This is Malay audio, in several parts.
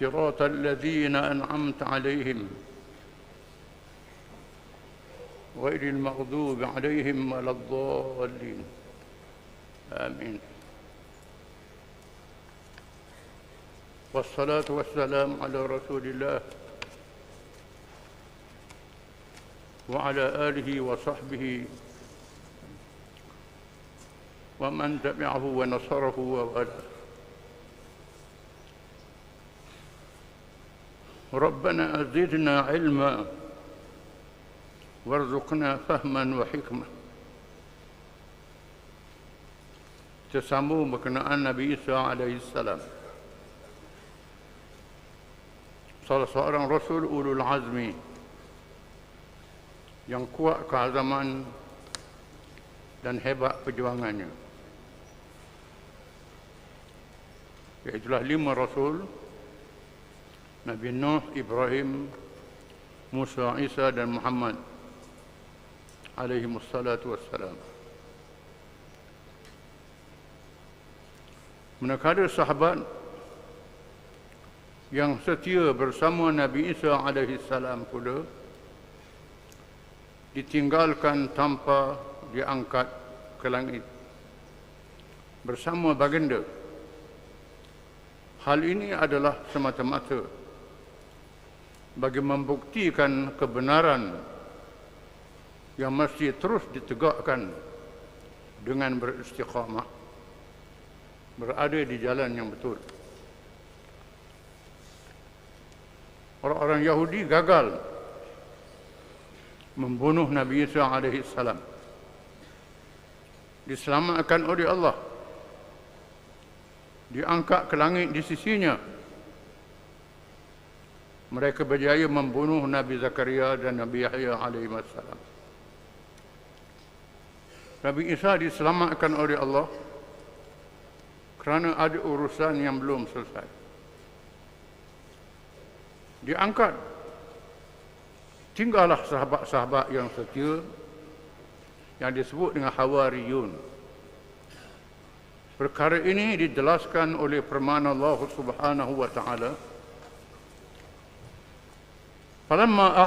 صراط الذين أنعمت عليهم غير المغضوب عليهم ولا الضالين. آمين. والصلاة والسلام على رسول الله وعلى آله وصحبه ومن تبعه ونصره ووالاه. ربنا زدنا علما وارزقنا فهما وحكمة تسامو berkenaan Nabi Isa alaihi salam salah seorang rasul ulul azmi yang kuat keazaman dan hebat perjuangannya iaitulah lima rasul Nabi Nuh, Ibrahim, Musa, Isa dan Muhammad alaihi wassalatu wassalam. Manakala sahabat yang setia bersama Nabi Isa alaihi salam pula ditinggalkan tanpa diangkat ke langit bersama baginda. Hal ini adalah semata-mata bagi membuktikan kebenaran yang mesti terus ditegakkan dengan beristiqamah berada di jalan yang betul. Orang-orang Yahudi gagal membunuh Nabi Isa alaihi salam. Diselamatkan oleh Allah. Diangkat ke langit di sisinya mereka berjaya membunuh Nabi Zakaria dan Nabi Yahya alaihi wasallam. Nabi Isa diselamatkan oleh Allah kerana ada urusan yang belum selesai. Diangkat. Tinggallah sahabat-sahabat yang setia yang disebut dengan Hawariyun. Perkara ini dijelaskan oleh firman Allah Subhanahu wa taala فلما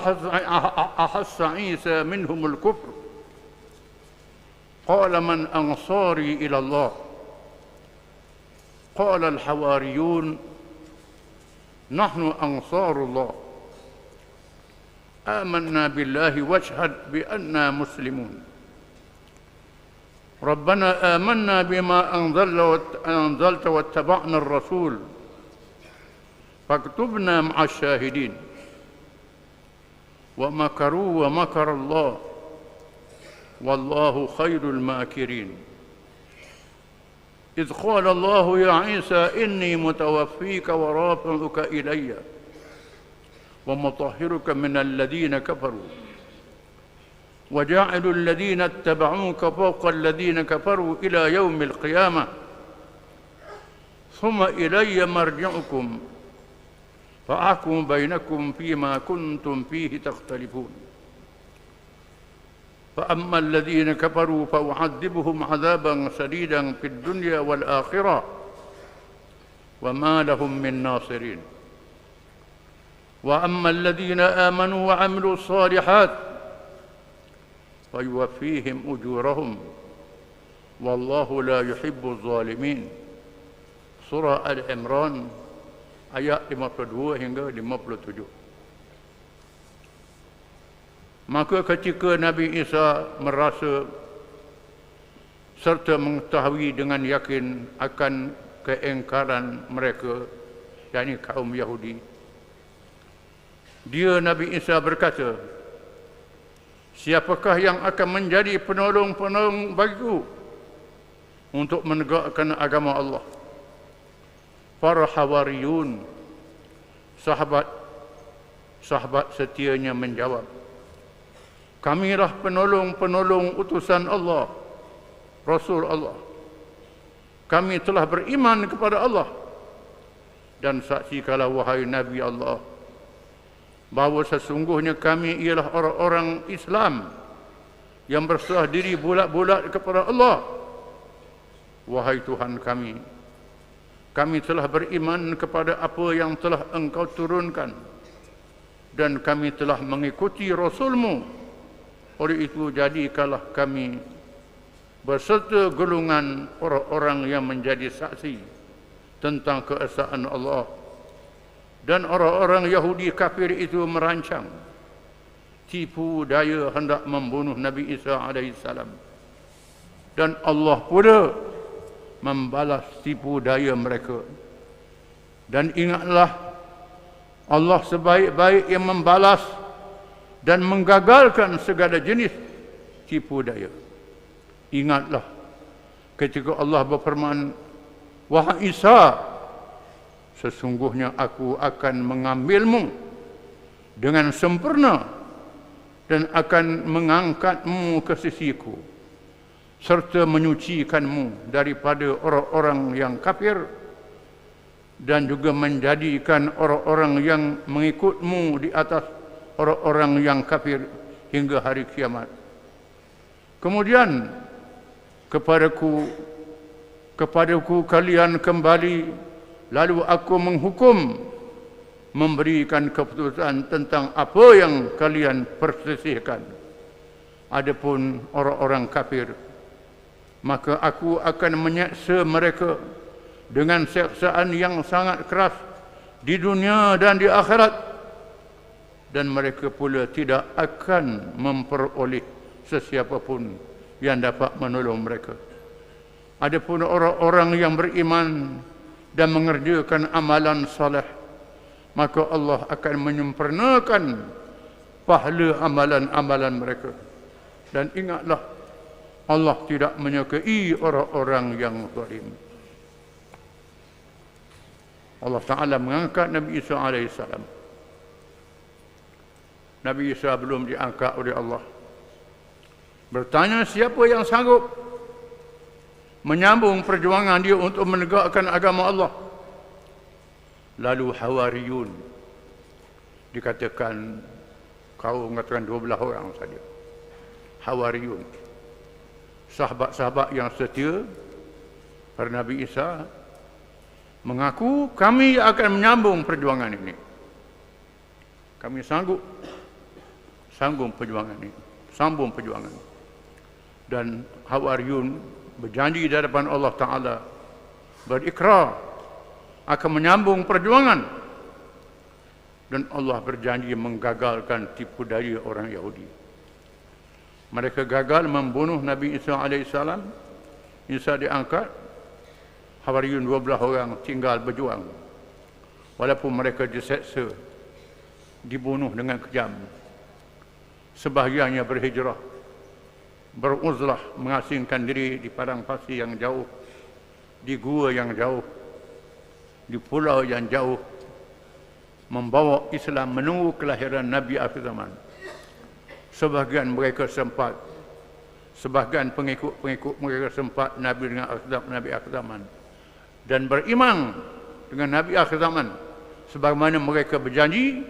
أحس عيسى منهم الكفر قال من أنصاري إلى الله؟ قال الحواريون نحن أنصار الله. آمنا بالله واشهد بأننا مسلمون. ربنا آمنا بما أنزلت واتبعنا الرسول. فاكتبنا مع الشاهدين. ومكروا ومكر الله. والله خير الماكرين. إذ قال الله يا عيسى إني متوفيك ورافعك إلي ومطهرك من الذين كفروا. وجاعل الذين اتبعوك فوق الذين كفروا إلى يوم القيامة. ثم إلي مرجعكم. فأحكم بينكم فيما كنتم فيه تختلفون. فأما الذين كفروا فأعذبهم عذابا شديدا في الدنيا والآخرة وما لهم من ناصرين. وأما الذين آمنوا وعملوا الصالحات فيوفيهم أجورهم والله لا يحب الظالمين. سورة العمران ayat 52 hingga 57. Maka ketika Nabi Isa merasa serta mengetahui dengan yakin akan keengkaran mereka, yakni kaum Yahudi, dia Nabi Isa berkata, Siapakah yang akan menjadi penolong-penolong bagiku untuk menegakkan agama Allah? Para hawariyun sahabat sahabat setianya menjawab kamilah penolong-penolong utusan Allah Rasul Allah. Kami telah beriman kepada Allah. Dan saksi kalau wahai Nabi Allah bahawa sesungguhnya kami ialah orang-orang Islam yang berserah diri bulat-bulat kepada Allah. Wahai Tuhan kami kami telah beriman kepada apa yang telah engkau turunkan dan kami telah mengikuti Rasulmu. Oleh itu jadikanlah kami berserta golongan orang-orang yang menjadi saksi tentang keesaan Allah. Dan orang-orang Yahudi kafir itu merancang tipu daya hendak membunuh Nabi Isa alaihissalam. Dan Allah pula membalas tipu daya mereka. Dan ingatlah Allah sebaik-baik yang membalas dan menggagalkan segala jenis tipu daya. Ingatlah ketika Allah berfirman, Wahai Isa, sesungguhnya aku akan mengambilmu dengan sempurna dan akan mengangkatmu ke sisiku serta menyucikanmu daripada orang-orang yang kafir dan juga menjadikan orang-orang yang mengikutmu di atas orang-orang yang kafir hingga hari kiamat. Kemudian kepadaku kepadaku kalian kembali lalu aku menghukum memberikan keputusan tentang apa yang kalian perselisihkan. Adapun orang-orang kafir maka aku akan menyeksa mereka dengan seksaan yang sangat keras di dunia dan di akhirat. Dan mereka pula tidak akan memperoleh sesiapa pun yang dapat menolong mereka. Adapun orang-orang yang beriman dan mengerjakan amalan saleh maka Allah akan menyempurnakan pahala amalan-amalan mereka. Dan ingatlah Allah tidak menyukai orang-orang yang zalim. Allah Ta'ala mengangkat Nabi Isa AS. Nabi Isa belum diangkat oleh Allah. Bertanya siapa yang sanggup menyambung perjuangan dia untuk menegakkan agama Allah. Lalu Hawariyun dikatakan kau mengatakan 12 orang saja. Hawariyun. Sahabat-sahabat yang setia pada Nabi Isa mengaku kami akan menyambung perjuangan ini. Kami sanggup sambung perjuangan ini, sambung perjuangan. Dan Hawariyun berjanji di hadapan Allah Taala berikrar akan menyambung perjuangan dan Allah berjanji menggagalkan tipu daya orang Yahudi. Mereka gagal membunuh Nabi Isa alaihissalam. Isa diangkat Hawariyun 12 orang tinggal berjuang. Walaupun mereka diseksa, dibunuh dengan kejam. Sebahagiannya berhijrah, beruzlah mengasingkan diri di padang pasir yang jauh, di gua yang jauh, di pulau yang jauh, membawa Islam menunggu kelahiran Nabi akhir zaman. Sebahagian mereka sempat, sebahagian pengikut-pengikut mereka sempat Nabi dengan Nabi akhir zaman dan beriman dengan Nabi akhir zaman sebagaimana mereka berjanji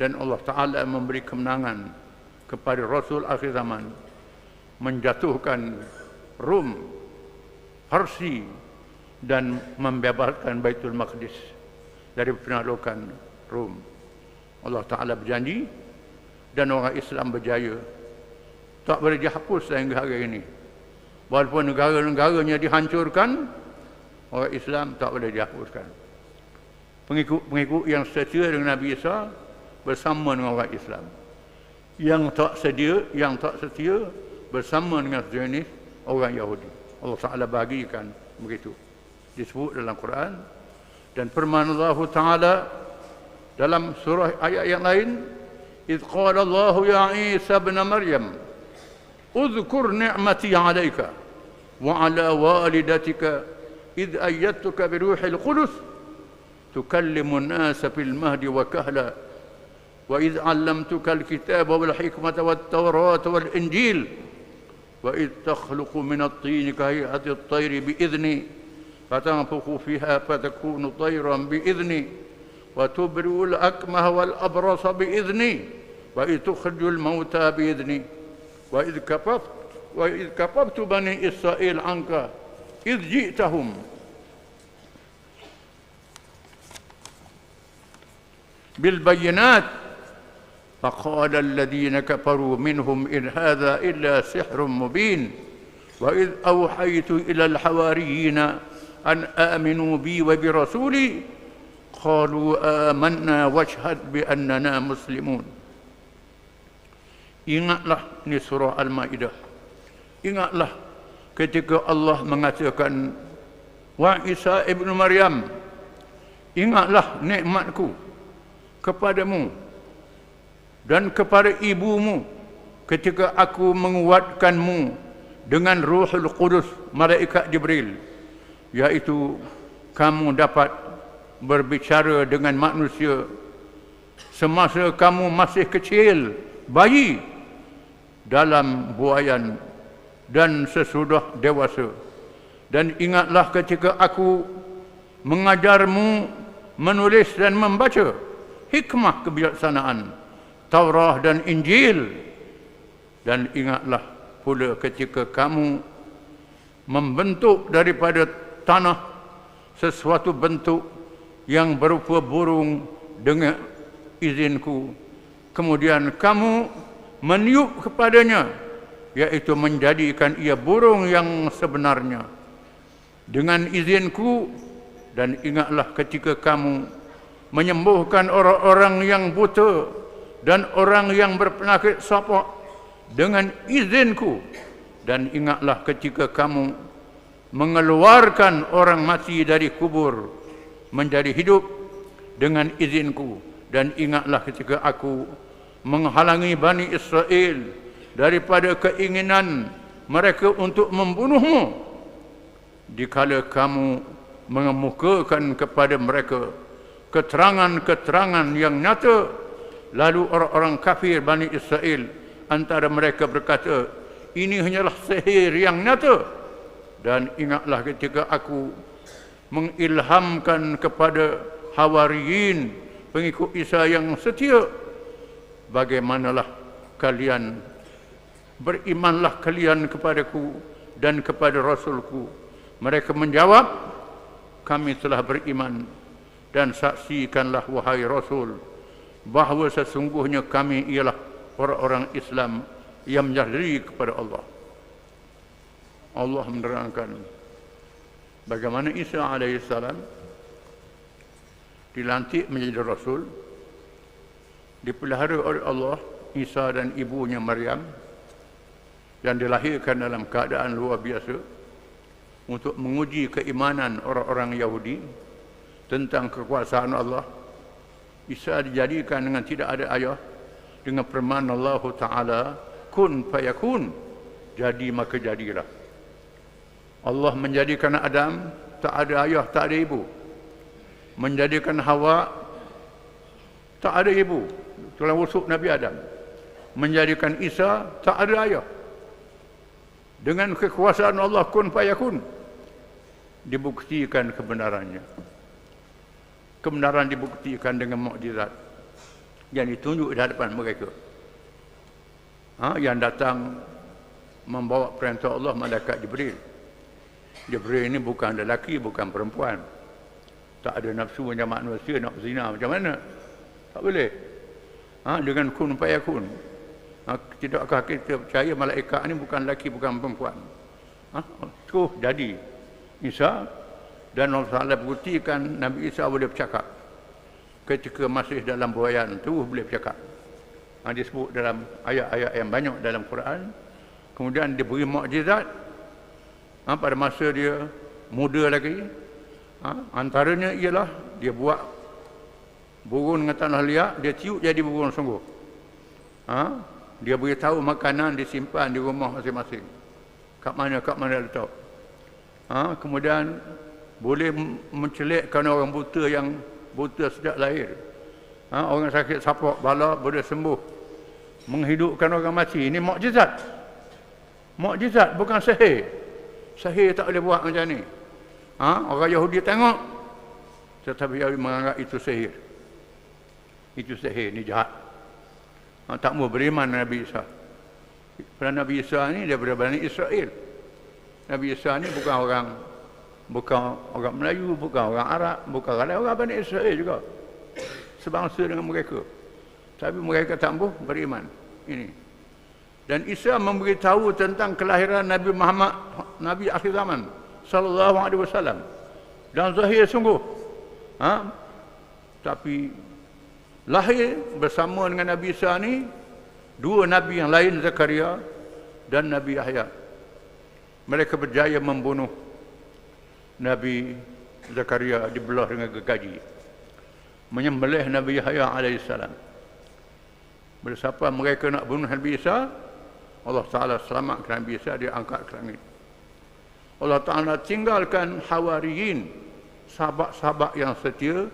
dan Allah Ta'ala memberi kemenangan kepada Rasul akhir zaman menjatuhkan Rum, Parsi dan membebaskan Baitul Maqdis dari penaklukan Rum. Allah Ta'ala berjanji dan orang Islam berjaya tak boleh dihapus sehingga hari ini walaupun negara-negaranya dihancurkan orang Islam tak boleh dihapuskan. Pengikut-pengikut yang setia dengan Nabi Isa bersama dengan orang Islam. Yang tak sedia, yang tak setia bersama dengan Zionis orang Yahudi. Allah Taala bagikan begitu. Disebut dalam Quran dan firman Allah Taala dalam surah ayat yang lain, "Idz qala Allah ya Isa ibn Maryam, udhkur ni'mati 'alaika wa 'ala walidatika إذ أيدتك بروح القدس تكلم الناس في المهد وكهلا وإذ علمتك الكتاب والحكمة والتوراة والإنجيل وإذ تخلق من الطين كهيئة الطير بإذني فتنفخ فيها فتكون طيرا بإذني وتبرئ الأكمه والأبرص بإذني. وإذ تخرج الموتى بإذني وإذ كففت وإذ كففت بني إسرائيل عنك إذ جئتهم. بالبينات فقال الذين كفروا منهم إن هذا إلا سحر مبين وإذ أوحيت إلى الحواريين أن آمنوا بي وبرسولي قالوا آمنا واشهد بأننا مسلمون. Ingatlah ni surah Al-Maidah. Ingatlah ketika Allah mengatakan Wa Isa ibn Maryam Ingatlah nikmatku kepadamu dan kepada ibumu ketika aku menguatkanmu dengan ruhul kudus malaikat Jibril iaitu kamu dapat berbicara dengan manusia semasa kamu masih kecil bayi dalam buayan dan sesudah dewasa. Dan ingatlah ketika aku mengajarmu menulis dan membaca hikmah kebijaksanaan Taurah dan Injil. Dan ingatlah pula ketika kamu membentuk daripada tanah sesuatu bentuk yang berupa burung dengan izinku. Kemudian kamu meniup kepadanya iaitu menjadikan ia burung yang sebenarnya. Dengan izinku dan ingatlah ketika kamu menyembuhkan orang-orang yang buta dan orang yang berpenyakit sapak dengan izinku dan ingatlah ketika kamu mengeluarkan orang mati dari kubur menjadi hidup dengan izinku dan ingatlah ketika aku menghalangi Bani Israel daripada keinginan mereka untuk membunuhmu dikala kamu mengemukakan kepada mereka keterangan-keterangan yang nyata Lalu orang-orang kafir Bani Israel antara mereka berkata, ini hanyalah sihir yang nyata. Dan ingatlah ketika aku mengilhamkan kepada Hawariyin, pengikut Isa yang setia, bagaimanalah kalian berimanlah kalian kepadaku dan kepada Rasulku. Mereka menjawab, kami telah beriman dan saksikanlah wahai Rasul bahawa sesungguhnya kami ialah orang-orang Islam yang menyadari kepada Allah. Allah menerangkan bagaimana Isa alaihissalam dilantik menjadi Rasul dipelihara oleh Allah Isa dan ibunya Maryam yang dilahirkan dalam keadaan luar biasa untuk menguji keimanan orang-orang Yahudi tentang kekuasaan Allah. Bisa dijadikan dengan tidak ada ayah dengan firman Allah Taala kun fayakun jadi maka jadilah. Allah menjadikan Adam tak ada ayah tak ada ibu. Menjadikan Hawa tak ada ibu tulang rusuk Nabi Adam menjadikan Isa tak ada ayah dengan kekuasaan Allah kun fayakun dibuktikan kebenarannya kebenaran dibuktikan dengan mukjizat yang ditunjuk di hadapan mereka. Ha, yang datang membawa perintah Allah malaikat Jibril. Jibril ini bukan lelaki, bukan perempuan. Tak ada nafsu macam manusia nak zina macam mana? Tak boleh. Ha, dengan kun payakun. Ha, tidakkah kita percaya malaikat ini bukan lelaki, bukan perempuan? Ha, terus jadi. Isa dan Allah Taala buktikan Nabi Isa boleh bercakap ketika masih dalam buayan tu boleh bercakap ha, disebut dalam ayat-ayat yang banyak dalam Quran kemudian dia beri mukjizat ha, pada masa dia muda lagi ha, antaranya ialah dia buat burung dengan tanah liat dia tiup jadi burung sungguh ha, dia beritahu makanan disimpan di rumah masing-masing kat mana kat mana letak ha, kemudian boleh mencelikkan orang buta yang buta sejak lahir. Ha, orang sakit sapak bala boleh sembuh. Menghidupkan orang mati. Ini mukjizat. Mukjizat bukan sihir. Sihir tak boleh buat macam ni. Ha, orang Yahudi tengok. Tetapi Yahudi menganggap itu sihir. Itu sihir, ini jahat. Ha, tak mau beriman Nabi Isa. Kerana Nabi Isa ni daripada Bani Israel. Nabi Isa ni bukan orang bukan orang Melayu, bukan orang Arab, bukan orang orang Bani Israel juga. Sebangsa dengan mereka. Tapi mereka tak mau beriman. Ini. Dan Isa memberitahu tentang kelahiran Nabi Muhammad, Nabi akhir zaman sallallahu alaihi wasallam. Dan zahir sungguh. Ha? Tapi lahir bersama dengan Nabi Isa ni dua nabi yang lain Zakaria dan Nabi Yahya. Mereka berjaya membunuh Nabi Zakaria dibelah dengan gergaji. Menyembelih Nabi Yahya alaihissalam. Bila siapa mereka nak bunuh Nabi Isa, Allah Ta'ala selamatkan Nabi Isa, dia angkat ke langit. Allah Ta'ala tinggalkan hawariyin, sahabat-sahabat yang setia,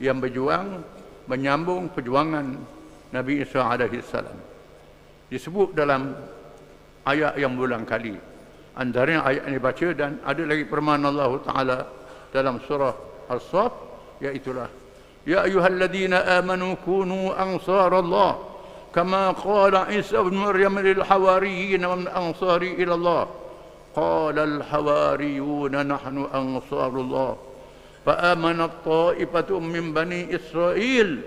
yang berjuang, menyambung perjuangan Nabi Isa alaihissalam. Disebut dalam ayat yang berulang kali. Antaranya ayat ini baca dan ada lagi permohonan Allah Ta'ala dalam surah As-Saf, iaitulah Ya ayuhalladzina amanu kunu ansar Allah kama qala Isa bin Maryam lil hawariyin wa ansari ila Allah qala al hawariyun nahnu ansarullah فآمنت طائفة من بني إسرائيل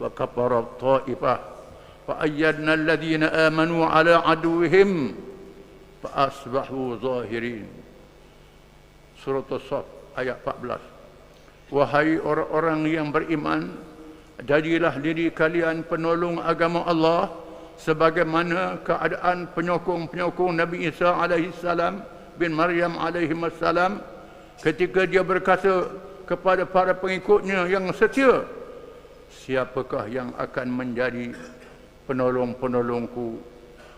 وكفرت طائفة فأيدنا الذين آمنوا على عدوهم فأصبحوا ظاهرين Surah As-Sad ayat 14 Wahai orang-orang yang beriman Jadilah diri kalian penolong agama Allah Sebagaimana keadaan penyokong-penyokong Nabi Isa alaihissalam bin Maryam alaihissalam ketika dia berkata kepada para pengikutnya yang setia siapakah yang akan menjadi penolong-penolongku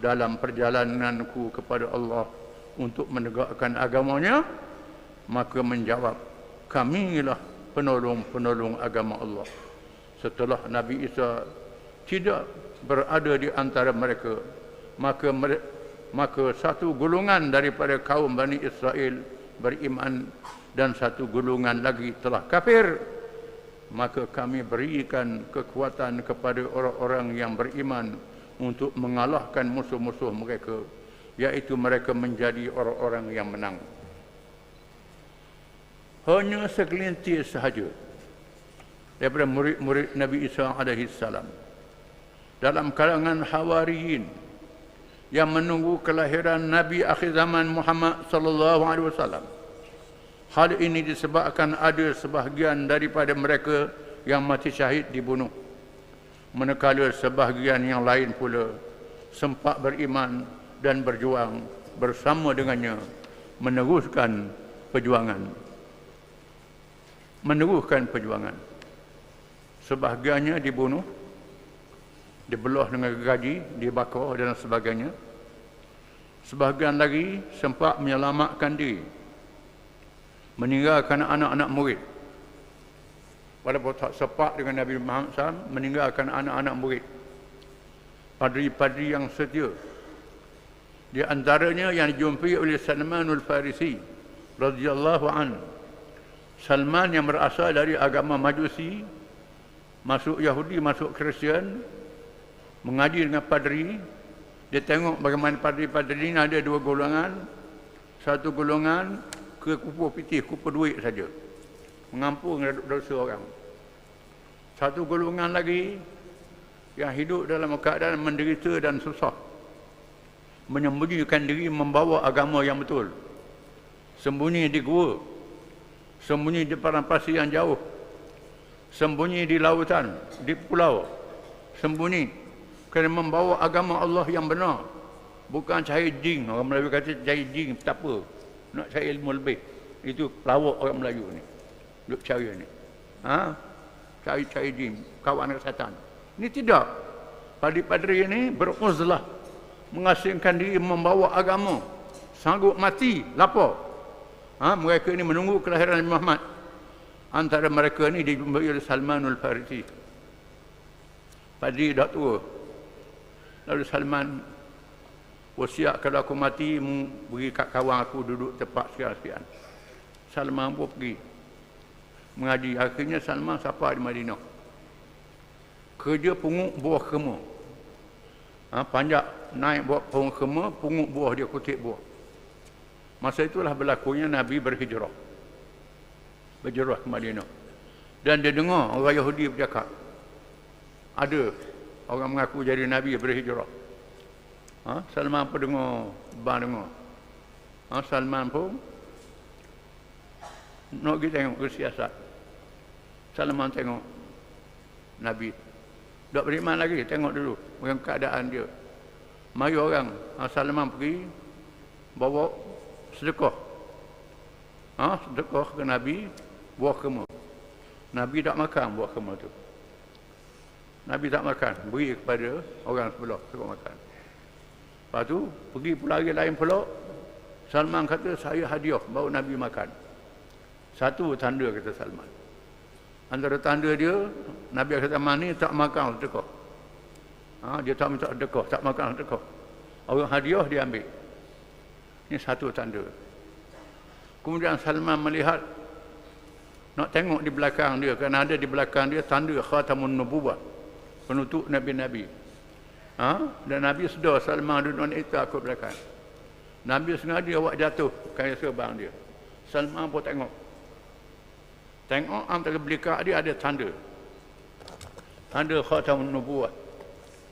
dalam perjalananku kepada Allah untuk menegakkan agamanya? Maka menjawab kamilah penolong-penolong agama Allah. Setelah Nabi Isa tidak berada di antara mereka maka maka satu golongan daripada kaum Bani Israel beriman dan satu golongan lagi telah kafir maka kami berikan kekuatan kepada orang-orang yang beriman untuk mengalahkan musuh-musuh mereka yaitu mereka menjadi orang-orang yang menang. Hanya segelintir sahaja daripada murid-murid Nabi Isa alaihi salam dalam kalangan hawariyin yang menunggu kelahiran Nabi akhir zaman Muhammad sallallahu alaihi wasallam. Hal ini disebabkan ada sebahagian daripada mereka yang mati syahid dibunuh. Manakala sebahagian yang lain pula sempat beriman dan berjuang bersama dengannya meneruskan perjuangan. Meneruskan perjuangan. Sebahagiannya dibunuh dibelah dengan gaji, dibakar dan sebagainya. Sebahagian lagi sempat menyelamatkan diri. Meninggalkan anak-anak murid. Walaupun tak sepak dengan Nabi Muhammad SAW, meninggalkan anak-anak murid. Padri-padri yang setia. Di antaranya yang dijumpai oleh Salmanul Farisi radhiyallahu an. Salman yang berasal dari agama Majusi, masuk Yahudi, masuk Kristian, mengaji dengan padri. Dia tengok bagaimana padri-padri ini ada dua golongan. Satu golongan ke kupu pitih kupu duit saja. Mengampun dosa orang. Satu golongan lagi yang hidup dalam keadaan menderita dan susah. Menyembunyikan diri membawa agama yang betul. Sembunyi di gua. Sembunyi di padang pasir yang jauh. Sembunyi di lautan di pulau. Sembunyi kerana membawa agama Allah yang benar. Bukan cari jing orang Melayu kata cari jing tak apa. Nak cari ilmu lebih. Itu pelawak orang Melayu ni. Duk cari ni. Ha? Cari cari jing kawan dengan setan ini tidak. Padri-padri ini beruzlah. Mengasingkan diri membawa agama. Sanggup mati lapar. Ha? Mereka ini menunggu kelahiran Nabi Muhammad. Antara mereka ni dijumpai oleh Salmanul Farisi. Padri dah tua. Lalu Salman wasiat kalau aku mati beri kat kawan aku duduk tepat sekian-sekian. Salman pun pergi mengaji. Akhirnya Salman siapa di Madinah. Kerja pungut buah kema. Ha, panjat naik buah pungut kema, pungut buah dia kutip buah. Masa itulah berlakunya Nabi berhijrah. Berhijrah ke Madinah. Dan dia dengar orang Yahudi bercakap. Ada orang mengaku jadi Nabi berhijrah. Ha? Salman pun dengar, bang dengar. Ha? Salman pun nak pergi tengok ke siasat. Salman tengok Nabi. Tak beriman lagi, tengok dulu yang keadaan dia. Mari orang, ha, Salman pergi bawa sedekah. Ha, sedekah ke Nabi, buah kema. Nabi tak makan buah kema tu. Nabi tak makan, beri kepada orang sebelah, suruh makan. Lepas tu, pergi pula lagi lain pula, Salman kata, saya hadiah, bawa Nabi makan. Satu tanda kata Salman. Antara tanda dia, Nabi kata ni tak makan sedekah. Ha, dia tak minta sedekah, tak makan sedekah. Orang hadiah dia ambil. Ini satu tanda. Kemudian Salman melihat nak tengok di belakang dia kerana ada di belakang dia tanda khatamun nubuwah penutup nabi-nabi. Ha? Dan Nabi sedar Salman duduk itu aku belakang. Nabi sengaja awak jatuh kaya sebang dia. Salman pun tengok. Tengok antara belakang dia ada tanda. Tanda khatamun nubuwah.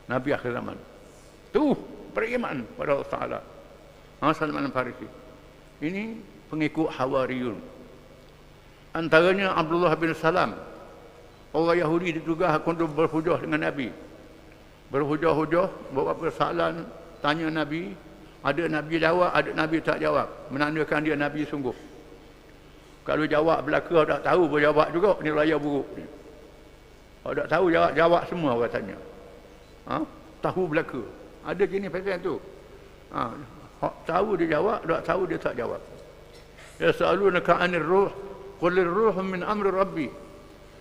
Nabi akhir zaman. Tu beriman pada Allah Ta'ala. Ha, Salman Farisi. Ini pengikut Hawariyun. Antaranya Abdullah bin Salam. Orang Yahudi juga akan berhujah dengan Nabi. Berhujah-hujah, buat persoalan, tanya Nabi. Ada Nabi jawab, ada Nabi tak jawab. Menandakan dia Nabi sungguh. Kalau jawab belaka, tak tahu pun jawab juga. Ini raya buruk. Kalau tak tahu jawab, jawab semua orang tanya. Ha? Tahu belaka. Ada jenis pasal tu. Ha? Tahu dia jawab, tak tahu dia tak jawab. Ya sa'alunaka 'anil ruh qul ruh min amri rabbi.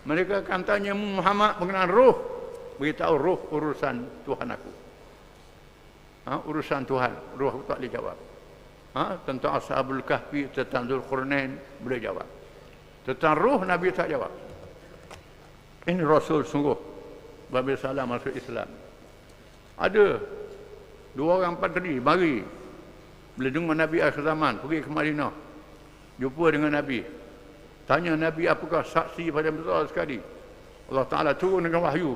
Mereka akan tanya Muhammad mengenai ruh. Beritahu ruh urusan Tuhan aku. Ha? urusan Tuhan, ruh aku tak boleh jawab. Ha? tentang Ashabul Kahfi, tentang Zulqarnain boleh jawab. Tentang ruh Nabi tak jawab. Ini Rasul sungguh. Babi salam masuk Islam. Ada dua orang padri mari bila dengar Nabi akhir zaman pergi ke Madinah jumpa dengan Nabi tanya Nabi apakah saksi pada besar sekali? Allah Ta'ala turun dengan wahyu.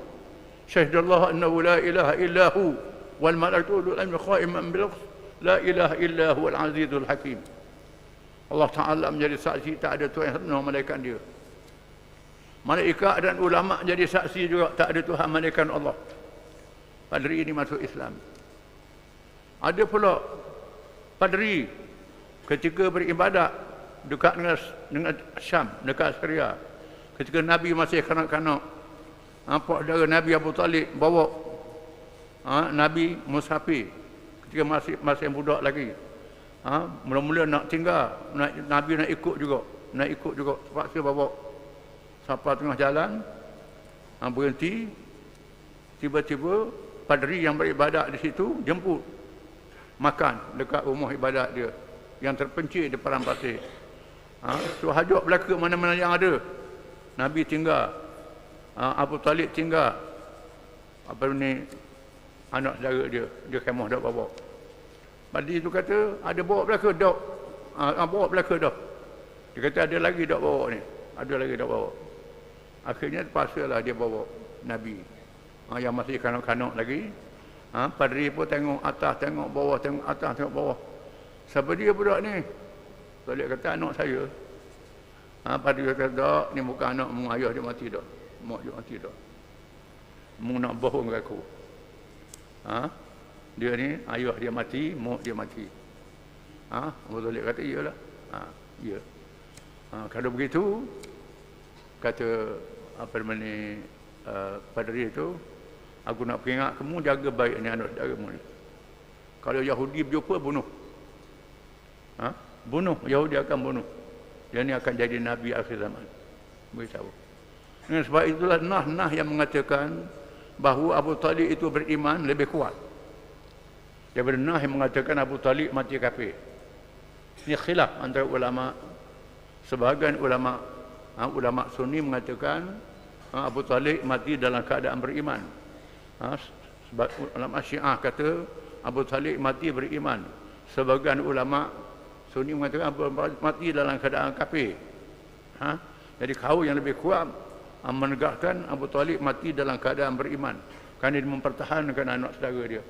Syahidallah annahu la ilaha illahu wal malakatu lam khaiman bil la ilaha illahu al azizul hakim. Allah Ta'ala menjadi saksi tak ada Tuhan yang malaikat dia. Malaikat dan ulama jadi saksi juga tak ada Tuhan malaikat Allah. Padri ini masuk Islam. Ada pula padri ketika beribadat dekat dengan dengan Syam, dekat Syria. Ketika Nabi masih kanak-kanak, apa saudara Nabi Abu Talib bawa ha, Nabi Musafir ketika masih masih budak lagi. Ha, mula-mula nak tinggal, nak, Nabi nak ikut juga, nak ikut juga. Terpaksa bawa sampai tengah jalan, ha, berhenti, tiba-tiba padri yang beribadat di situ jemput makan dekat rumah ibadat dia yang terpencil di padang pasir. Ha, so hajat belaka mana-mana yang ada. Nabi tinggal. Ha, Abu Talib tinggal. Apa ni anak saudara dia, dia kemah dak bawa. Padri itu kata ada bawa belaka dak. Ha, bawa belaka dak. Dia kata ada lagi dak bawa ni. Ada lagi dak bawa. Akhirnya terpaksalah dia bawa Nabi ha, yang masih kanak-kanak lagi ha, padri pun tengok atas tengok bawah tengok atas tengok bawah siapa dia budak ni Tuan kata anak saya ha, padri kata tak ni bukan anak mu ayah dia mati dah mak dia mati dah mu nak bohong aku ha? dia ni ayah dia mati mak dia mati ha? Abu Talib kata iyalah ha, iya ha, kalau begitu kata apa namanya uh, padri itu Aku nak peringat kamu jaga baik ni anak saudara ni. Kalau Yahudi berjumpa bunuh. Ha? Bunuh Yahudi akan bunuh. Dia ni akan jadi nabi akhir zaman. beritahu. Dengan sebab itulah nah-nah yang mengatakan bahawa Abu Talib itu beriman lebih kuat. Daripada nah yang mengatakan Abu Talib mati kafir. Ini khilaf antara ulama. Sebahagian ulama ha, ulama sunni mengatakan ha, Abu Talib mati dalam keadaan beriman. Ha, sebab ulama syiah kata Abu Talib mati beriman. Sebahagian ulama sunni mengatakan Abu Talib mati dalam keadaan kafir. Ha? jadi kau yang lebih kuat ha, menegakkan Abu Talib mati dalam keadaan beriman. Kerana dia mempertahankan anak saudara dia.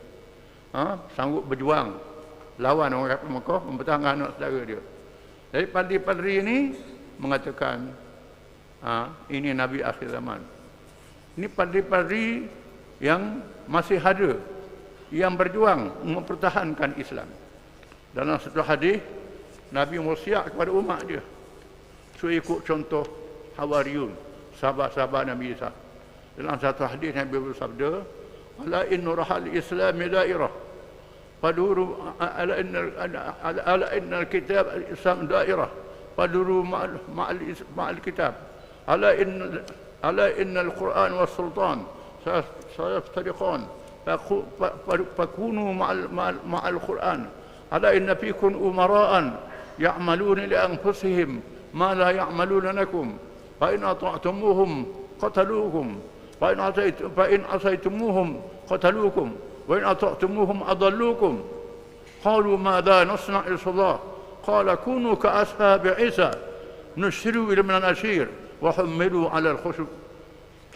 Ha? sanggup berjuang lawan orang kafir Mekah mempertahankan anak saudara dia. Jadi padri-padri ini mengatakan ha, ini Nabi akhir zaman. Ini padri-padri yang masih ada yang berjuang mempertahankan Islam. Dalam satu hadis Nabi wasiat kepada umat dia. Supaya ikut contoh Hawariyun sahabat-sahabat Nabi Isa. Dalam satu hadis Nabi bersabda ala inna rahal islam dairah. Faduru ala inna ala inna kitab islam dairah. Faduru ma'al ma'al ma'al kitab. Ala inna ala inna al-quran was sultan. Sayaftariqan fakunu ma'al ma'al quran. Ala inna fikum umara'an يعملون لأنفسهم ما لا يعملون لكم. فإن أطعتموهم قتلوكم فإن, عصيت فإن عصيتموهم قتلوكم. وإن أطعتموهم أضلوكم. قالوا ماذا نصنع الله؟ قال كونوا كأصحاب عيسى. نشتروا من الأسير وحملوا على الخشب.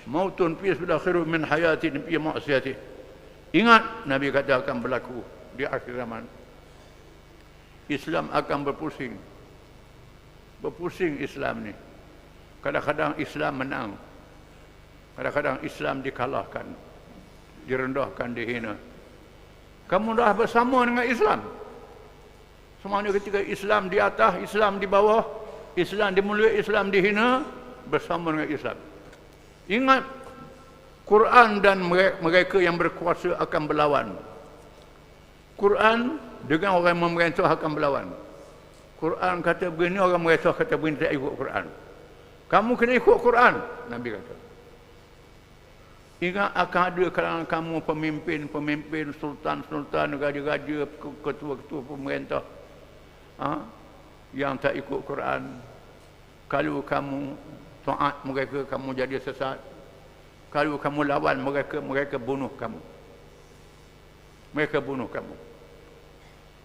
موت في الأخير من حياة في معصيته. Ingat Nabi katakan berlaku di akhir zaman. Islam akan berpusing berpusing Islam ni kadang-kadang Islam menang kadang-kadang Islam dikalahkan direndahkan, dihina. Kamu dah bersama dengan Islam. Semuanya ketika Islam di atas, Islam di bawah, Islam dimuliakan, Islam dihina, bersama dengan Islam. Ingat, Quran dan mereka yang berkuasa akan berlawan. Quran dengan orang memerintah akan berlawan. Quran kata begini, orang memerintah kata begini, tak ikut Quran. Kamu kena ikut Quran, Nabi kata. Ingat akan ada kalangan kamu pemimpin-pemimpin, sultan-sultan, raja-raja, ketua-ketua pemerintah ha? yang tak ikut Quran. Kalau kamu taat mereka, kamu jadi sesat. Kalau kamu lawan mereka, mereka bunuh kamu. Mereka bunuh kamu.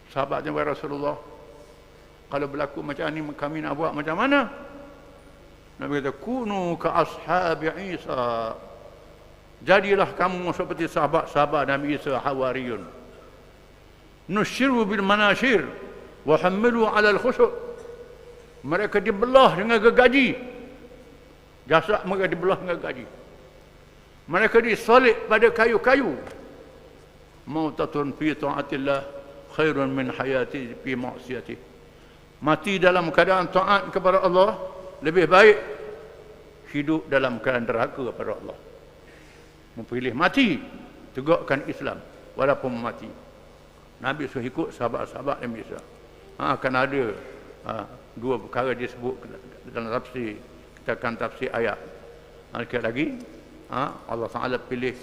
Sahabatnya Rasulullah, kalau berlaku macam ni, kami nak buat macam mana? Nabi kata, kunu ka ashabi Isa. Jadilah kamu seperti sahabat-sahabat Nabi Isa Hawariyun. Nushiru bil manashir wa hamilu ala al-khushu'. Mereka dibelah dengan gergaji. Jasad mereka dibelah dengan gergaji. Mereka disalib pada kayu-kayu. Mautatun fi ta'atillah khairun min hayati fi ma'siyati. Mati dalam keadaan taat kepada Allah lebih baik hidup dalam keadaan derhaka kepada Allah. Memilih mati tegakkan Islam walaupun mati. Nabi suruh ikut sahabat-sahabat yang bisa ha, akan ada ha, dua perkara disebut dalam tafsir. Kita akan tafsir ayat. Ha, sekali lagi ha, Allah Ta'ala pilih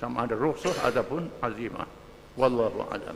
sama ada rusuh ataupun azimah wallahu alam